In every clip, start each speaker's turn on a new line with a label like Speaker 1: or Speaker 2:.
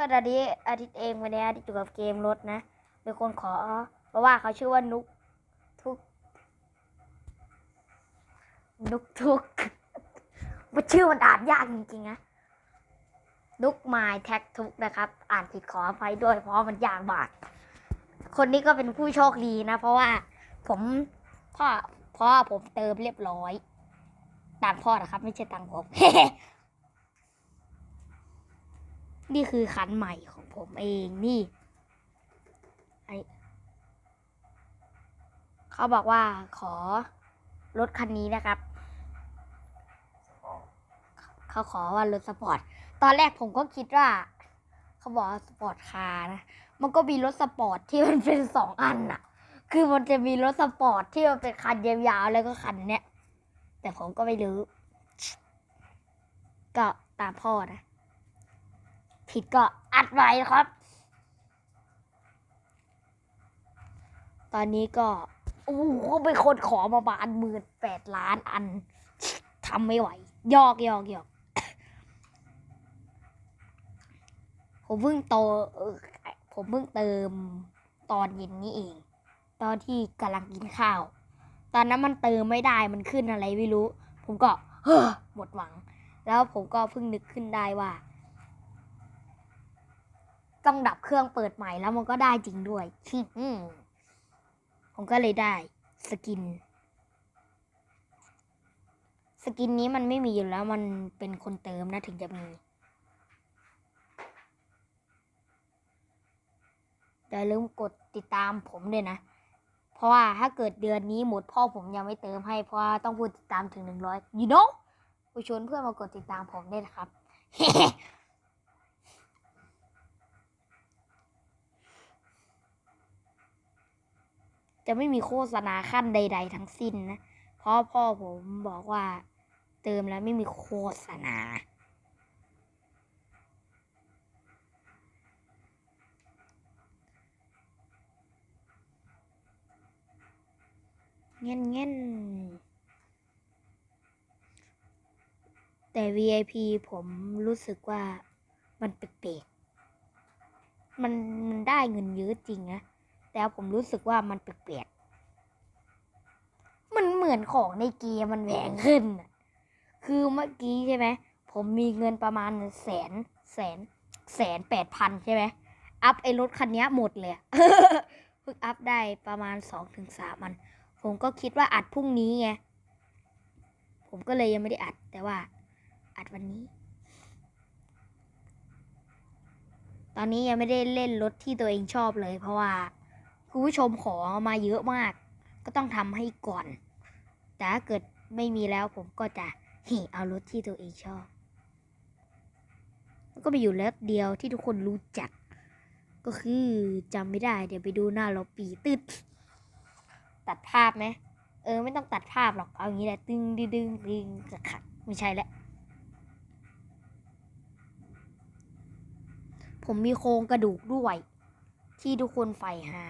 Speaker 1: พื่อนอาทิตย์อาทิตย์เองวันนี้อาทิตย์อยู่กับเกมรถนะเป็นคนขอ เพราะว่าเขาชื่อว่านุกทุก นุกทุกมันชื่อมันอ่านยากจริงๆนะนุกไมล์แท็กทุกนะครับ อ่านผิดขออภัยด้วยเพราะมันยากมากคนนี้ก็เป็นผู้โชคดีนะ เพราะว่าผมพ่อพ่อผมเติมเรียบร้อยตังพ่อนะครับ ไม่ใช่ตังผม นี่คือคันใหม่ของผมเองนี่ไอเขาบอกว่าขอรถคันนี้นะครับ เขาขอว่ารถสปอร์ต ตอนแรกผมก็คิดว่า เขาบอกสปอร์ตคาร์นะ มันก็มีรถสปอร์ตที่มันเป็นสองอันน่ะคือมันจะมีรถสปอร์ตที่มันเป็นคันยาวๆแล้วก็คันเนี้ย แต่ผมก็ไม่รู้ ก็ตามพ่อนะ ผิดก็อัดไว้ครับ ตอนนี้ก็โอ้โหเป็นคนขอมาบานหมื่นแปดล้านอันทำไม่ไหว ยอกยอกยอกผมเพิ่งโตผมเพิ่งเติมตอนเย็นนี้เอง ตอนที่กำลังกินข้าว ตอนนั้นมันเติมไม่ได้มันขึ้นอะไรไม่รู้ ผมก็เฮ้อหมดหวัง แล้วผมก็เพิ่งนึกขึ้นได้ว่า ต้องดับเครื่องเปิดใหม่แล้วมันก็ได้จริงด้วยอืมผมก็เลยได้สกิน สกินนี้มันไม่มีอยู่แล้วมันเป็นคนเติมนะถึงจะมีอย่าลืมกดติดตามผมด้วยนะ เพราะว่าถ้าเกิดเดือนนี้หมดพ่อผมยังไม่เติมให้เพราะว่าต้องพูดติดตามถึงหนึ่งร้อย you know ไปชวนเพื่อนมากดติดตามผมด้วยนะครับ จะไม่มีโฆษณาขั้นใด ๆ ทั้งสิ้นนะ เพราะพ่อผมบอกว่าเติมแล้วไม่มีโฆษณา เงี้ยเงี้ยแต่ VIP ผมรู้สึกว่ามันแปลกๆมันมันได้เงินเยอะจริงนะ แต่ผมรู้สึกว่ามันแปลกๆมันเหมือนของในเกมมันแพงขึ้น คือเมื่อกี้ใช่ไหม ผมมีเงินประมาณแสนแสนแสนแปดพันใช่ไหม อัพไอ้รถคันนี้หมดเลยอะเพิ่งอัพได้ประมาณสองถึงสามมัน ผมก็คิดว่าอัดพรุ่งนี้ไง ผมก็เลยยังไม่ได้อัดแต่ว่า อัดวันนี้ ตอนนี้ยังไม่ได้เล่นรถที่ตัวเองชอบเลยเพราะว่า คุณผู้ชมขอมาเยอะมาก ก็ต้องทำให้ก่อน แต่ถ้าเกิดไม่มีแล้วผมก็จะเฮ้เอารถที่ตัวเองชอบแล้วก็มีอยู่รถเดียวที่ทุกคนรู้จัก ก็คือจำไม่ได้ เดี๋ยวไปดูหน้าเราปีตึดตัดภาพไหมเออ ไม่ต้องตัดภาพหรอกเอาอย่างนี้แหละตึงดึงดึงดึงจะขัดไม่ใช่แล้วผมมีโครงกระดูกด้วย ที่ทุกคนใฝ่หา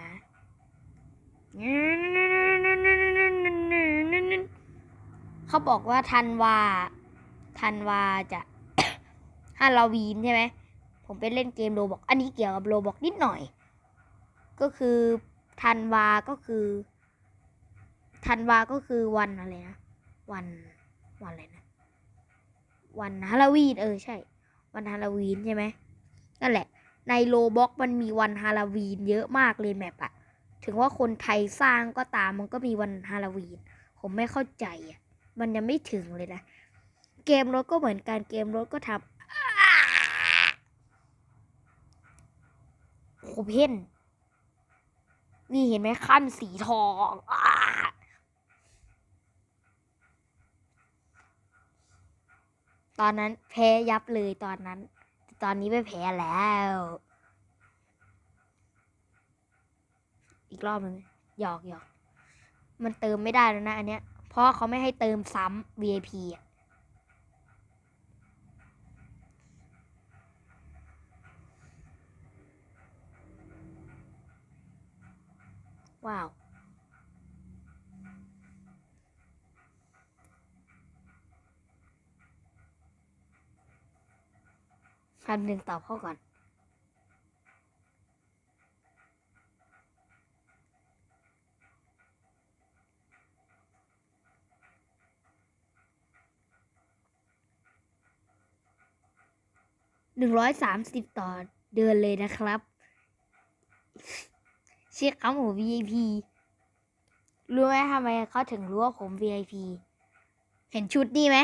Speaker 1: เขาบอกว่าทันวาทันวาจะฮาโลวีนใช่ไหม ผมไปเล่นเกมโรบอกอันนี้เกี่ยวกับโรบอกนิดหน่อย ก็คือทันวาก็คือทันวาก็คือวันอะไรนะ วันวันอะไรนะ วันฮาโลวีนเออใช่ วันฮาโลวีนใช่ไหมนั่นแหละ ในโลบ็อกมันมีวันฮาโลวีนเยอะมากเลยแมปอะ ถึงว่าคนไทยสร้างก็ตามมันก็มีวันฮาโลวีน ผมไม่เข้าใจอะมันยังไม่ถึงเลยนะ เกมรถก็เหมือนกันเกมรถก็ทำโคเพนนี่เห็นไหมขั้นสีทองอตอนนั้นแพ้ยับเลยตอนนั้น ตอนนี้ไม่แพ้แล้ว อีกรอบหนึ่งหยอกหยอกมันเติมไม่ได้แล้วนะ อันเนี้ย เพราะเขาไม่ให้เติมซ้ำ VIP อะว้าวพันหนึ่งตอบเข้าก่อน หนึ่งร้อยสามสิบต่อเดือนเลยนะครับ เช็คครับผม VIP รู้ไหมทำไมเขาถึงรู้ว่าผม VIP เห็นชุดนี่ไหม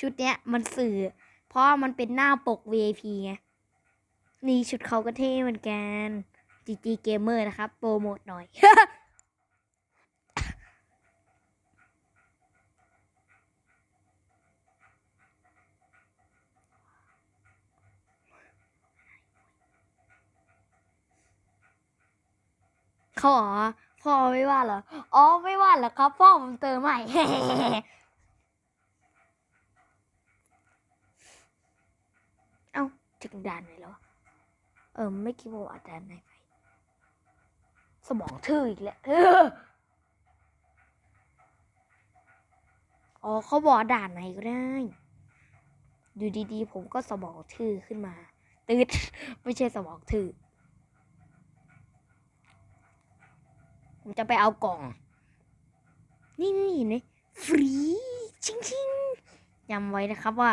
Speaker 1: ชุดเนี้ยมันสื่อ เพราะมันเป็นหน้าปก VIP ไง นี่ชุดเขาก็เท่เหมือนกัน GG Gamer นะครับ โปรโมทหน่อย เขาอ๋อพ่อไม่ว่าเหรอ อ๋อไม่ว่าเหรอครับ พ่อผมเติมใหม่เอ้าถึงด่านไหนแล้ว เออไม่คิดว่าอาจารย์ไหนไปสมองทื่ออีกแล้วอ๋อเขาบอกด่านไหนก็ได้ อยู่ดีๆ ผมก็สมองทื่อขึ้นมา ตืดไม่ใช่สมองทื่อ ผมจะไปเอากล่อง นี่นี่เห็นไหมฟรีชิงชิงจำไว้นะครับว่า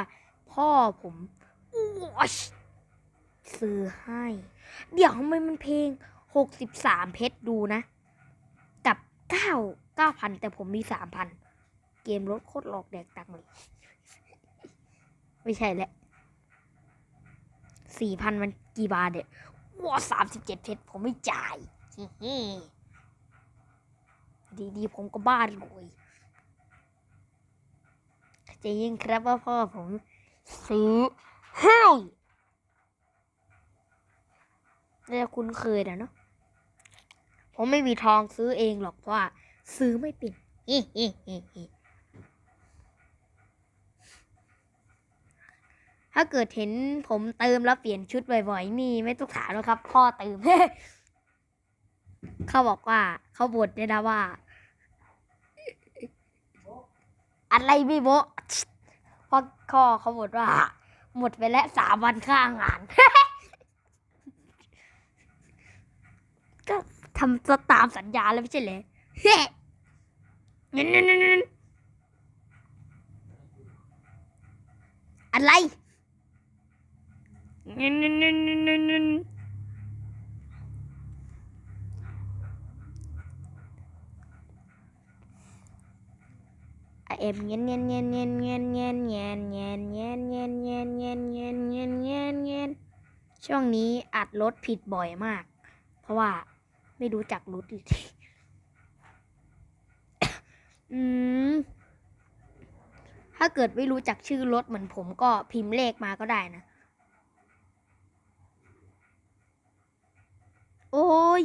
Speaker 1: พ่อผมวอชซื้อให้ เดี๋ยวทำไมมันเพลงหกสิบสามเพชรดูนะ กับเก้าเก้าพันแต่ผมมีสามพันเกมรถโคตรหลอกแดกตังเลย ไม่ใช่แหละสี่พันมันกี่บาทเนี่ยว้าสามสิบเจ็ดเพชรผมไม่จ่ายฮิฮ ดีๆผมก็บ้านเลยจะยิ่งครับว่าพ่อผมซื้อให้น่คุ้นเคยนะเนาะผมไม่มีทองซื้อเองหรอกเพราะว่า ซื้อไม่เป็นฮิฮิฮิฮิถ้าเกิดเห็นผมเติมแล้วเปลี่ยนชุดบ่อยๆนี่ไม่ต้องถามแล้วครับ พ่อเติม เขาบอกว่า เขาบ่นด้วยนะว่า อะไรไม่โบเพราะข้อเขาบ่นว่า หมดไปแล้วสามวันค่างานก็ทำตามสัญญาแล้วไม่ใช่เหรอเฮ้เงินเงินนเงินอะไรเงินเงินนเงินนเงิน เอ็มเงี้ยเงี้ยเงี้ยเงี้ยเงี้ยเงี้ยเงี้ยเงี้ยเงี้ยเงี้ยเงี้ยเงี้ยเงี้ยเงี้ยเงี้ยเงี้ยช่วงนี้อัดรถผิดบ่อยมาก เพราะว่าไม่รู้จักรถอีกทีอืมถ้าเกิดไม่รู้จักชื่อรถเหมือนผมก็พิมพ์เลขมาก็ได้นะโอ้ย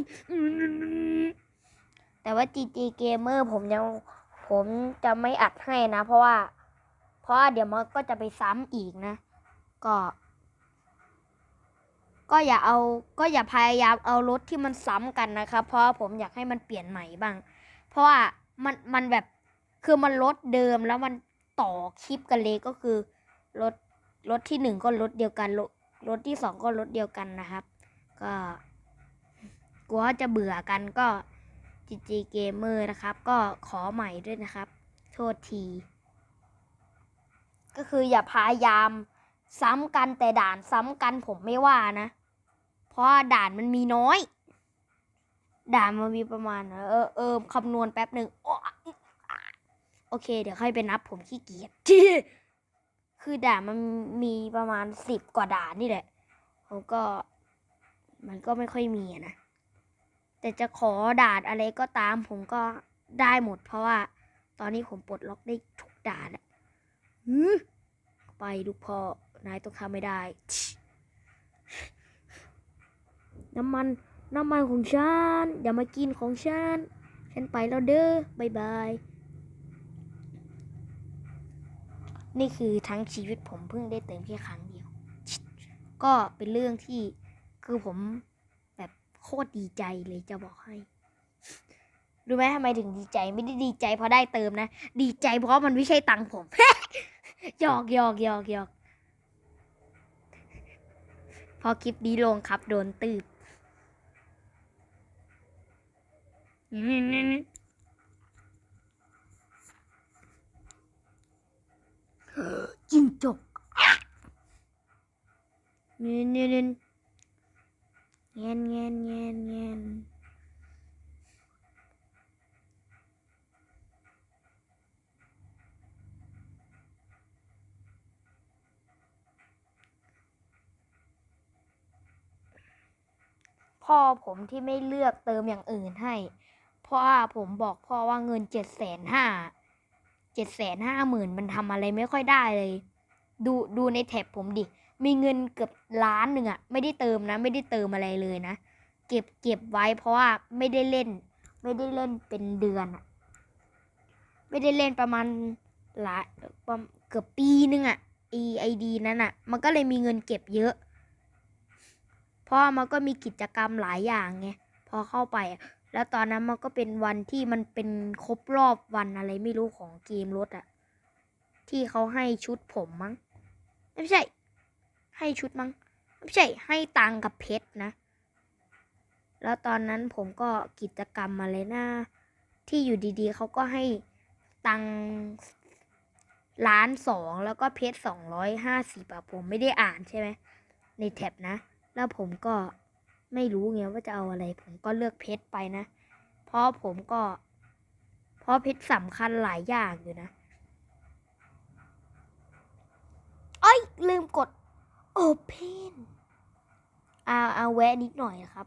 Speaker 1: แต่ว่า GG Gamer ผมยัง ผมจะไม่อัดให้นะ เพราะว่า เพราะาเดี๋ยวมันก็จะไปซ้ำอีกนะ ก็ ก็อย่าเอา ก็อย่าพยายามเอารถที่มันซ้ำกันนะครับ เพราะผมอยากให้มันเปลี่ยนใหม่บ้าง เพราะว่ามันมันแบบคือมันรถเดิมแล้วมันต่อคลิปกันเลยก็คือรถรถที่หนึ่งก็รถเดียวกันรถรถที่สองก็รถเดียวกันนะครับ ก็กลัวจะเบื่อกันก็ GG Gamer นะครับ ก็ขอใหม่ด้วยนะครับ โทษที ก็คืออย่าพยายามซ้ำกันแต่ด่านซ้ำกันผมไม่ว่านะ เพราะด่านมันมีน้อย ด่านมันมีประมาณ เออเออคำนวณแป๊บหนึ่งโอ้โอเค เดี๋ยวค่อยไปนับผมขี้เกียจคือด่านมันมีประมาณสิบกว่าด่านนี่แหละผมก็ มันก็ไม่ค่อยมีนะ แต่จะขอด่านอะไรก็ตามผมก็ได้หมด เพราะว่า ตอนนี้ผมปลดล็อกได้ทุกด่านไปลูกพ่อนายต้องทำไม่ได้ น้ำมันน้ำมันของฉัน อย่ามากินของฉัน ฉันไปแล้วเด้อบายบาย นี่คือทั้งชีวิตผมเพิ่งได้เติมแค่ครั้งเดียว ก็เป็นเรื่องที่คือผม โคตรดีใจเลยจะบอกให้รู้ไหมทำไมถึงดีใจไม่ได้ดีใจเพราะได้เติมนะ ดีใจเพราะมันไม่ใช่ตังค์ผมหยอกหยอกหยอกหยอกพอคลิปนี้ลงครับโดนตืบจิ้งจกเงี้ยเงี้ย เงี้ยเงี้ยเงี้ยเงี้ยเงี้ยพ่อผมที่ไม่เลือกเติมอย่างอื่นให้ เพราะว่าผมบอกพ่อว่าเงินเจ็ดแสนห้าเจ็ดแสนห้าหมื่นมันทำอะไรไม่ค่อยได้เลย ดูดูในแท็บผมดิ มีเงินเกือบล้านหนึ่งอะไม่ได้เติมนะ ไม่ได้เติมอะไรเลยนะ เก็บเก็บไว้เพราะว่าไม่ได้เล่น ไม่ได้เล่นเป็นเดือนอะไม่ได้เล่นประมาณหลายเกือบปีนึงอะ EID นั้นอะมันก็เลยมีเงินเก็บเยอะ เพราะว่ามันก็มีกิจกรรมหลายอย่างไงพอเข้าไปอะแล้วตอนนั้นมันก็เป็นวันที่มันเป็นครบรอบวันอะไรไม่รู้ของเกมรถอะที่เขาให้ชุดผมมั้งไม่ใช่ ให้ชุดมั้งไม่ใช่ให้ตังกับเพชรนะ แล้วตอนนั้นผมก็กิจกรรมอะไรนะ ที่อยู่ดีๆเขาก็ให้ตังล้านสองแล้วก็เพชรสองร้อยห้าสิบอะผมไม่ได้อ่านใช่ไหมในแท็บนะ แล้วผมก็ไม่รู้ไงว่าจะเอาอะไร ผมก็เลือกเพชรไปนะ เพราะผมก็ เพราะเพชรสำคัญหลายอย่างอยู่นะ เอ้ยลืมกด Open เอาเอาแวะนิดหน่อยนะครับ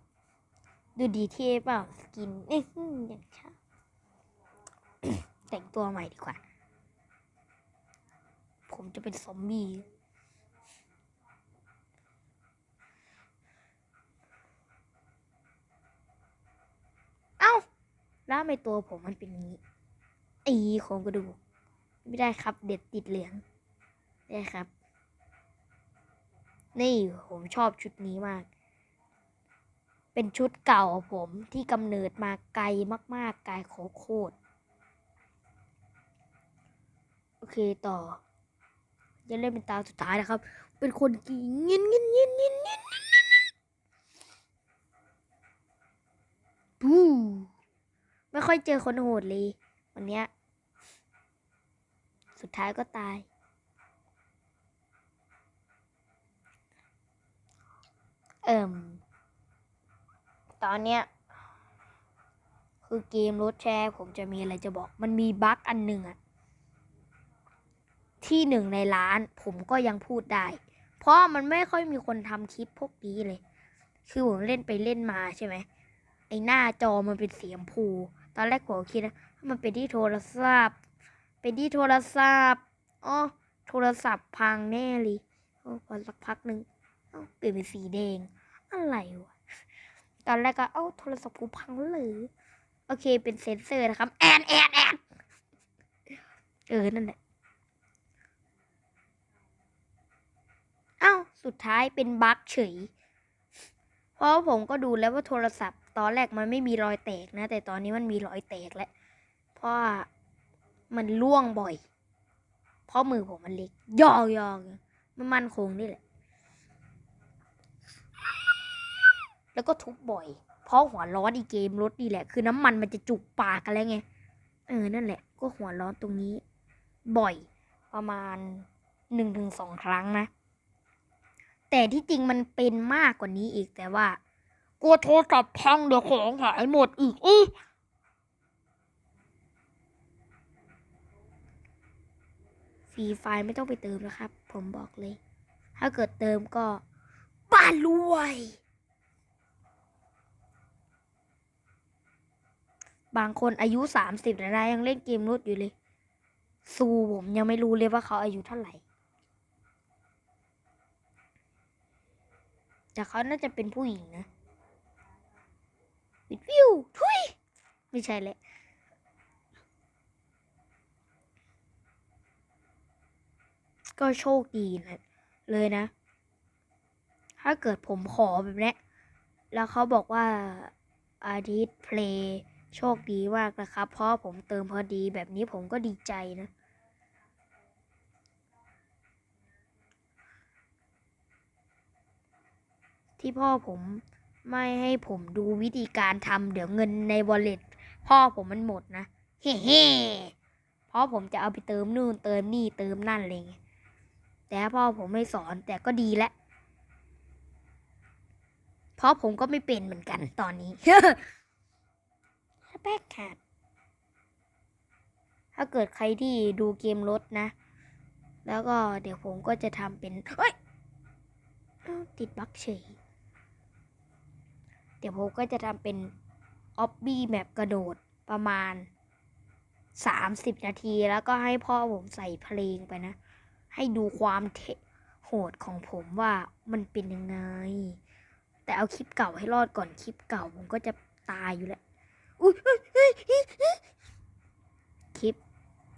Speaker 1: ดูดีเท่เปล่าสกินเอ้ยอย่างชาแต่งตัวใหม่ดีกว่า ผมจะเป็นซอมบี้เอ้า แล้วไมตัวผมมันเป็นงนี้ไอ้โครงกระดูก ไม่ได้ครับ เด็ดติดเหลืองได้ครับ นี่ผมชอบชุดนี้มาก เป็นชุดเก่าผมที่กำเนิดมาไกลมาก ๆ ไกลโคโคตรโอเคต่อ จะเล่นเป็นตาสุดท้ายนะครับ เป็นคนกี่เงี้ยเงี้ยเงี้ยเงี้ยเงี้ยบูไม่ค่อยเจอคนโหดเลย วันเนี้ย สุดท้ายก็ตาย เอิ่ม ตอนเนี้ยคือเกมรถแชร์ผมจะมีอะไรจะบอก มันมีบั๊กอันหนึ่งอะที่หนึ่งในล้านผมก็ยังพูดได้ เพราะมันไม่ค่อยมีคนทำคลิปพวกนี้เลย คือผมเล่นไปเล่นมาใช่ไหมไอหน้าจอมันเป็นสีชมพู ตอนแรกผมคิดนะมันเป็นที่โทรศัพท์ เป็นที่โทรศัพท์อ๋อโทรศัพท์พังแน่เลยอ้พอสักพักหนึ่งเปลี่ยนเป็นสีแดง อะไรวะ ตอนแรกก็เอ้าโทรศัพท์กูพังหรือ โอเคเป็นเซนเซอร์นะครับ แอนแอนแอนเออ นั่นแหละ เอ้า สุดท้ายเป็นบั๊กเฉย เพราะผมก็ดูแล้วว่าโทรศัพท์ ตอนแรกมันไม่มีรอยแตกนะ แต่ตอนนี้มันมีรอยแตกแล้ว เพราะมันล่วงบ่อย เพราะมือผมมันเล็กยอกยอกมันมันคงนี่แหละ แล้วก็ทุบบ่อย เพราะหัวร้อนอีเกมรถนี่แหละ คือน้ำมันมันจะจุกปากกันแล้วไง เออ นั่นแหละ ก็หัวร้อนตรงนี้ บ่อย ประมาณหนึ่งถึงสองครั้งนะ แต่ที่จริงมันเป็นมากกว่านี้อีกแต่ว่ากลัวโทรศัพท์พังเดี๋ยวของหายหมดอีกอือฟรีไฟล์ไม่ต้องไปเติมนะครับ ผมบอกเลย ถ้าเกิดเติมก็บ้านรวย บางคนอายุสามสิบนะยังเล่นเกมรถอยู่เลย ซูผมยังไม่รู้เลยว่าเขาอายุเท่าไหร่ แต่เขาน่าจะเป็นผู้หญิงนะวิดวิวทุย ไม่ใช่แหละก็โชคดีนะเลยนะ ถ้าเกิดผมขอแบบนี้แล้วเขาบอกว่าอาทิตย์เพลย์ โชคดีมากนะครับ เพราะผมเติมพอดีแบบนี้ผมก็ดีใจนะ ที่พ่อผมไม่ให้ผมดูวิธีการทำเดี๋ยวเงินใน wallet พ่อผมมันหมดนะ เฮ้เฮ้เพราะผมจะเอาไปเติมนู่นเติมนี่เติมนั่นอะไรเงี้ยแต่พ่อผมไม่สอนแต่ก็ดีแล้วเพราะผมก็ไม่เป็นเหมือนกันตอนนี้ สเปคขาดถ้าเกิดใครที่ดูเกมรถนะ แล้วก็เดี๋ยวผมก็จะทำเป็นเฮ้ยติดบั๊กเฉย เดี๋ยวผมก็จะทำเป็นออบบี้แมปกระโดดประมาณ 30 นาทีแล้วก็ให้พ่อผมใส่เพลงไปนะ ให้ดูความเทโหดของผมว่ามันเป็นยังไง แต่เอาคลิปเก่าให้รอดก่อนคลิปเก่าผมก็จะตายอยู่แล้ว อุ๊ยเฮ้ยเฮ้ยเฮ้ยเฮ้ยคลิป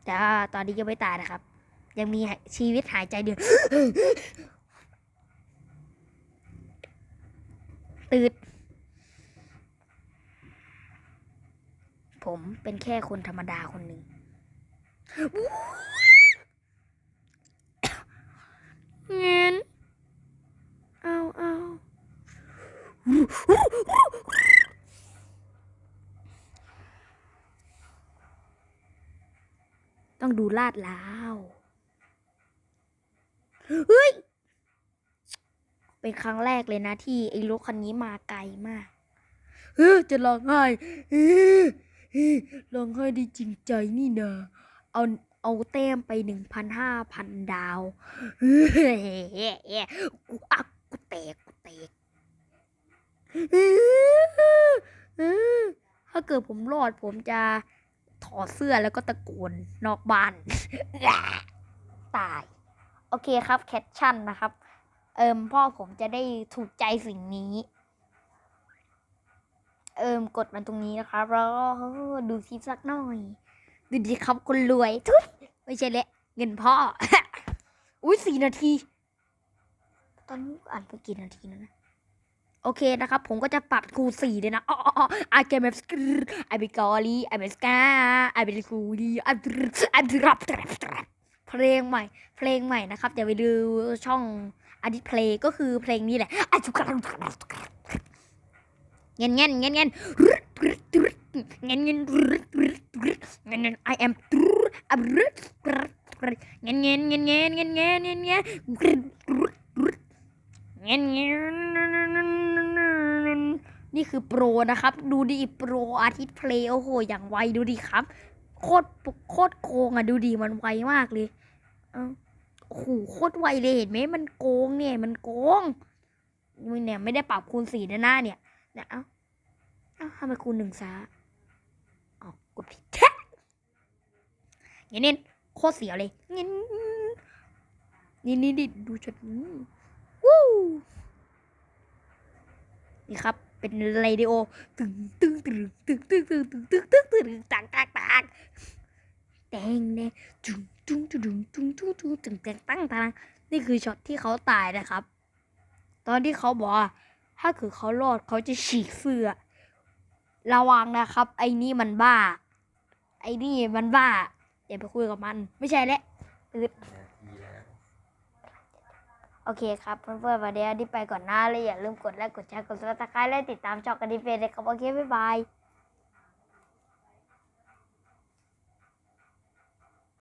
Speaker 1: แต่ว่าตอนนี้ยังไม่ตายนะครับ ยังมีชีวิตหายใจเดียวตืดผมเป็นแค่คนธรรมดาคนหนึ่งเงินเอาเอา ต้องดูลาดลาวเฮ้ย เป็นครั้งแรกเลยนะที่ไอ้รถคันนี้มาไกลมาก เฮ้ยจะร้องไห้เฮ้ร้องไห้ดีจริงใจนี่นะเอาเอาแต้มไปหนึ่งพันห้าพันดาวเฮ้กูอักกูแตกกูแตกถ้าเกิดผมรอดผมจะ ถอดเสื้อแล้วก็ตะโกนนอกบ้าน ตาย โอเคครับแคปชั่นนะครับ เอิมพ่อผมจะได้ถูกใจสิ่งนี้ เอิมกดมันตรงนี้นะครับแล้วก็ดูคลิปสักหน่อย ดูดีครับคนรวยทุยไม่ใช่เละเงินพ่อ อุ้ยสี่นาที ตอนนี้อ่านไปกี่นาทีแล้วนะ โอเคนะครับ ผมก็จะปรับคูสี่เลยนะอ๋ออ๋อไอเกมแบบสกรไอเบกอลีไอเบสกาไอเบคูดีไอดรไอดรับเพลงใหม่ เพลงใหม่นะครับอย่าไปดูช่องอดิเพลงก็คือเพลงนี้แหละอาจุกรังเงี้ยเงี้ยเงี้ยเงี้ยเงี้ยเงี้ยเงี้ยเงี้ย I am เงี้ยเงี้ยเงี้ยเงี้ยเงี้ยเงี้ยเงี้ยเงี้ยเงี้ยเงี้ย นี่คือโปรนะครับ ดูดิโปรอาทิตย์เพลย์โอ้โห อย่างไวดูดิครับ โคตรโคตรโกงอะดูดิมันไวมากเลยโอ้โหโคตรไวเลยเห็นไหมมันโกงเนี่ยมันโกงมึงเนี่ยไม่ได้ปรับคูณสี่นหน้าเนี่ยเนี่ยเอ้าเอ้าทำไมคูณหนึ่งซะอ๋อกดผิดแท้เงี้ยเน้นโคตรเสียวเลยเงี้ยนี่นี่นี่ดูชุดวู้นี่ครับ เป็นเรดิโอตึงตึงตึงตึงตึงตึงตึงตึงตึงตึงตังตังตังแดงแดงจุ้งจุ้งจุ้งจุ้งจุ้งจุ้งจุ้งตังตังตังนี่คือช็อตที่เขาตายนะครับ ตอนที่เขาบอกว่าถ้าคือเขารอดเขาจะฉีกเสื้อระวังนะครับ ไอ้นี่มันบ้า ไอ้นี่มันบ้าอย่าไปคุยกับมัน ไม่ใช่แหล้วอึด โอเคครับเพื่อนๆวันนี้ที่ไปก่อนหน้าเลยอย่าลืมกดไลค์กดแชร์กดซับสไครต์และติดตามช่องกันดีเฟนเลยครับโอเคบ๊ายบาย